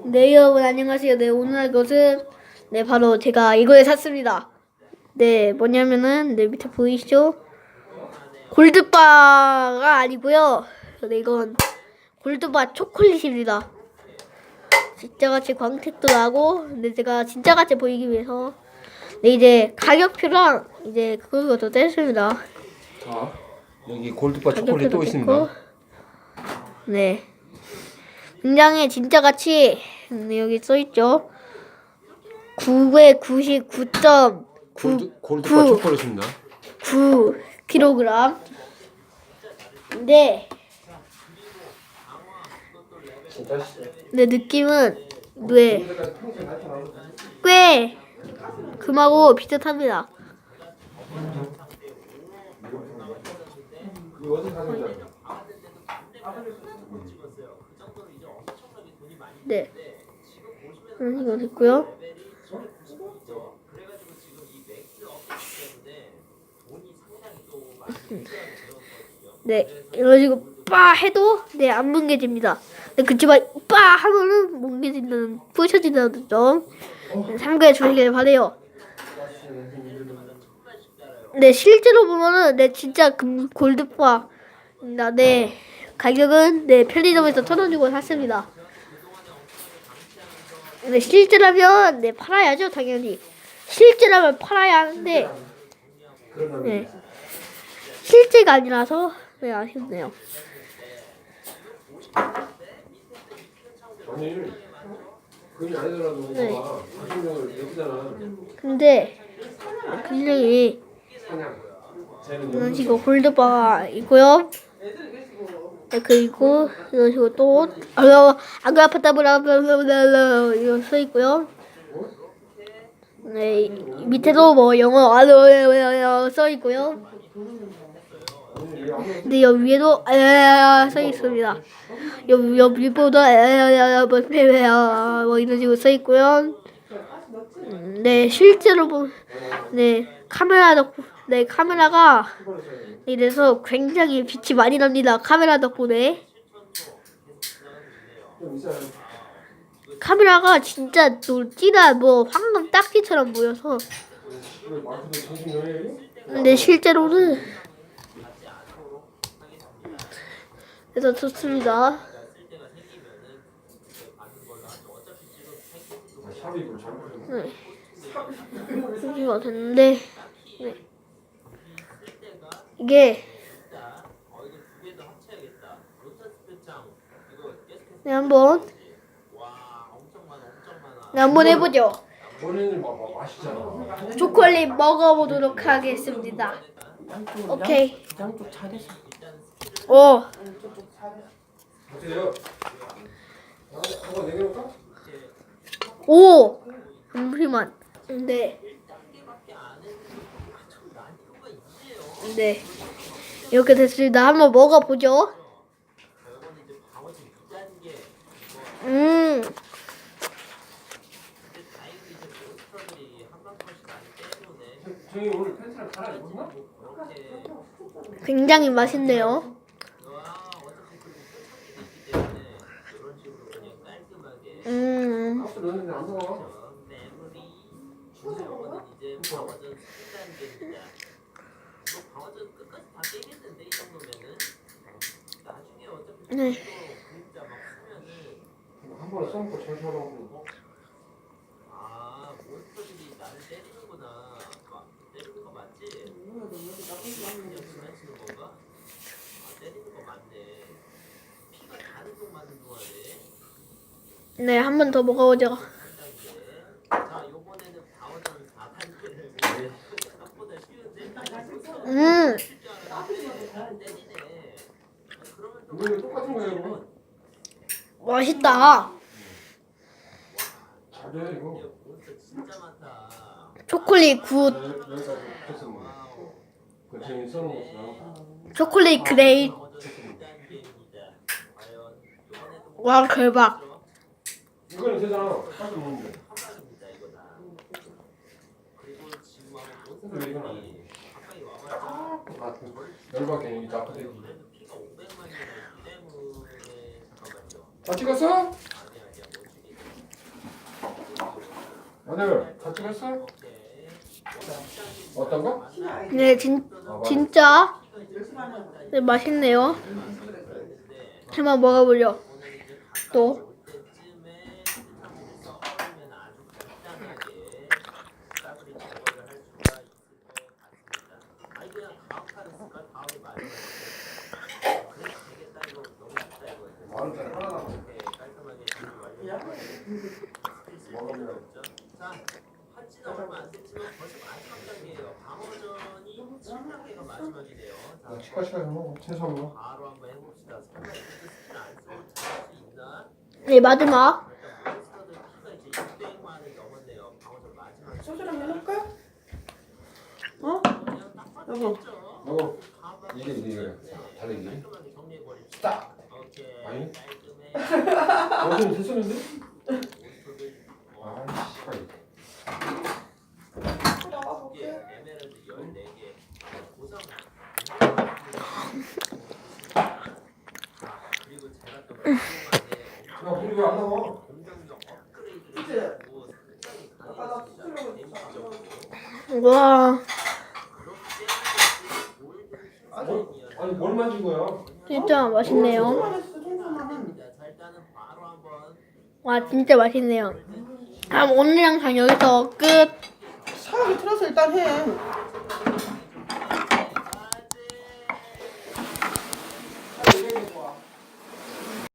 네 여러분 안녕하세요. 네 오늘 할 것은 네 바로 제가 이거에 샀습니다. 네 뭐냐면은 네 밑에 보이시죠? 골드바가 아니고요. 네 이건 골드바 초콜릿입니다. 진짜같이 광택도 나고 근데 제가 진짜같이 보이기 위해서 네 이제 가격표랑 이제 그것도 뗐습니다. 자, 여기 골드바 초콜릿 또. 있습니다. 네. 굉장히 진짜 같이 네, 여기 써 있죠. 9에 99.9 골드, 골드바 구. 초콜릿입니다. 9kg. 근데 내 느낌은 네, 꽤 금하고 비슷합니다. 네. 음, 이거 됐고요. 네, 이런 식으로 빠 해도 네 안 뭉개집니다. 네, 그치만 빠 하면은 뭉개진다는 부셔진다는 점 네, 참고해 주시길 바래요. 네, 실제로 보면은 네 진짜 금 골드바 네 가격은 네 편의점에서 천 원 주고 샀습니다. 네, 실제라면 네 팔아야죠 당연히. 실제라면 팔아야 하는데 네 실제가 아니라서 네 아쉽네요. 네. 봐봐. 40명을 얘기잖아. 근데 굉장히 이런 식으로 골드바가 있고요. 네, 그리고 이런 식으로 또 아까 아까 아파타브라 이거 써 있고요. 네 이- 밑에도 뭐 영어 알로 써 있고요. 근데 여기 위에도 에써 있습니다. 여기 여기 위보다 에뭐 이런 식으로 써 있고요. 음, 네 실제로 보네 카메라 덕분 네 카메라가 이래서 굉장히 빛이 많이 납니다. 카메라 덕분에 카메라가 진짜 또 진한 뭐 황금 딱지처럼 보여서? 근데 실제로는 그래서 좋습니다. 아. 네. 준비가 됐는데 네. 이게 네 한번 네 한번 해보죠. 초콜릿 먹어보도록 하겠습니다. 오케이. 잘해서 오? 오. 잠시만. 네. 네. 이렇게 됐습니다. 한번 먹어보죠. 음. 저희 오늘 팬츠를 음. 네. 한 번에 써먹고 정신 하라고. 아, 몬스터들이 나를 때리는구나. 막 때리는 거 맞지? 그냥 장난치는 건가? 아, 때리는 거 맞네. 피가 다른 쪽 맞는 동안에 네, 한 번 더 먹어보죠. 한 단계. 자, 요번에는 방어전 4단계를 생각보다 쉬운데 음. 맛있다. 초콜릿 굿. 초콜릿 그레이. 방어전 2단계입니다. 과연 요번에도 와, 대박. 이거는 되잖아. 박스 먹는데. 근데 이건 안 돼. 열받게 이 나쁜 새끼. 다 찍었어? 오늘 다 찍었어? 어떤 거? 네, 진, 아, 진짜 네, 맛있네요. 한번 먹어보려. 또. 마늘 잘 하나 남았어. 먹으면 자, 한지는 얼마 안 됐지만 벌써 마지막 단계예요. 방어전이 7단계가 마지막이네요. 자, 나 치과 시간에 먹어. 채소 먹어. 바로 한번 해봅시다. 설마 이렇게 스킬 안 쓰고 잘할 수 있나? 네, 마지막. 일단 몬스터들 키가 이제 600만이 넘었네요. 방어전 마지막. 소주랑 해볼까? 어? 그냥 딱 봐도 여보. 먹어. 가방 이게 이게 달리기. 깔끔하게 정리해버립시다. 딱. 아니? 됐었는데? 몬스터들 어, 아 씨발. 나가 두 개, 볼게. 에메랄드 14개. 고상. 그리고 제가 또 궁금한데 야 우리 왜안 나와? 공격력 업그레이드를 그치? 해가지고 상당히 아까 나 강해졌습니다. 수술로 데미지적으로. 와, 뭐, 아니 뭘 만진 거야? 진짜 맛있네요. 와, 진짜 맛있네요. 그럼 오늘 영상 여기서 끝. 샤워기 틀어서 일단 해